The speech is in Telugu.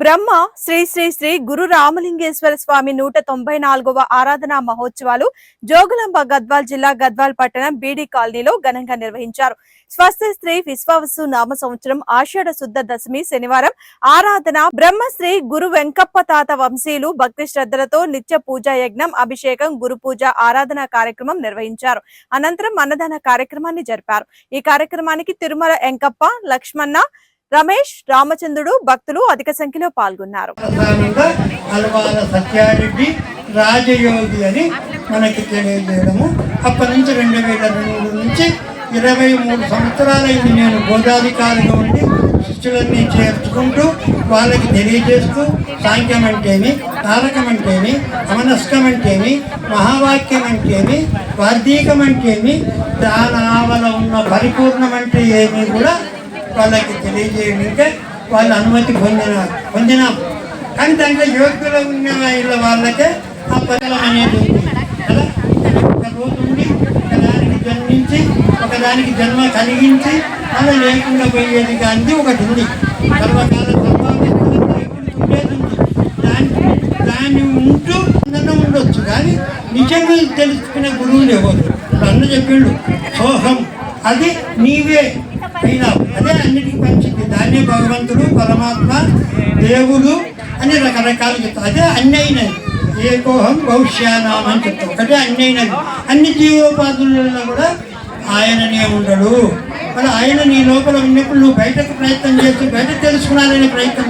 బ్రహ్మ శ్రీ శ్రీ శ్రీ గురు రామలింగేశ్వర స్వామి నూట తొంభై నాలుగవ ఆరాధనా మహోత్సవాలు జోగులాంబ గద్వాల్ జిల్లా గద్వాల్ పట్టణం బీడీ కాలనీలో ఘనంగా నిర్వహించారు. స్వస్తి శ్రీ విశ్వావసు నామ సంవత్సరం ఆషాఢ శుద్ధ దశమి శనివారం ఆరాధన బ్రహ్మశ్రీ గురు వెంకప్ప తాత వంశీయులు భక్తి శ్రద్ధలతో నిత్య పూజా యజ్ఞం అభిషేకం గురు పూజ ఆరాధన కార్యక్రమం నిర్వహించారు. అనంతరం అన్నదాన కార్యక్రమాన్ని జరిపారు. ఈ కార్యక్రమానికి తిరుమల వెంకప్ప లక్ష్మణ రమేష్ రామచంద్రుడు భక్తులు అధిక సంఖ్యలో పాల్గొన్నారు. ప్రధానంగా సత్యారెడ్డి రాజయోగి అని మనకి తెలియజేయడము. అప్పటి నుంచి రెండు వేల రెండు నుంచి ఇరవై మూడు సంవత్సరాలైంది నేను బోధాధికారిగా ఉండి శిష్యులన్నీ చేర్చుకుంటూ వాళ్ళకి తెలియజేస్తూ సాంఖ్యం అంటేమి తారకం అంటేమి అమనస్కం అంటేమి మహావాక్యం అంటేమి వార్ధీకం అంటేమి దానావల ఉన్న పరిపూర్ణం అంటే ఏమి కూడా వాళ్ళకి తెలియజేయడానికే వాళ్ళ అనుమతి పొందిన పొందినాం. కానీ దాంట్లో యోగ్యులు ఉన్న వీళ్ళ వాళ్ళకే ఆ పదలం అనేది ఉంది. కదా? ఒక రోజు ఉండి ఒకదానికి జన్మించి ఒకదానికి జన్మ కలిగించి అలా లేకుండా పోయేది కానీ ఒకటి ఉంది. సర్వకాల ఉండేది ఉంది దాని దాన్ని ఉంటూ అందరం ఉండొచ్చు. కానీ నిజంగా తెలుసుకునే గురువులు ఎవరు? అన్న చెప్పిండు సోహం. అది నీవే. అయినావు అదే అన్నిటికీ పంచింది దాన్నే భగవంతుడు పరమాత్మ దేవుడు అని రకరకాలు చెప్తారు. అదే అన్ని ఏకోహం భవిష్యానాం అని చెప్తారు. ఒకటే అన్నైనది అన్ని జీవోపాధులలో కూడా ఆయననే ఉండడు. మరి ఆయన నీ లోపల ఉన్నప్పుడు నువ్వు బయటకు ప్రయత్నం చేస్తూ బయట తెలుసుకున్నారనే ప్రయత్నం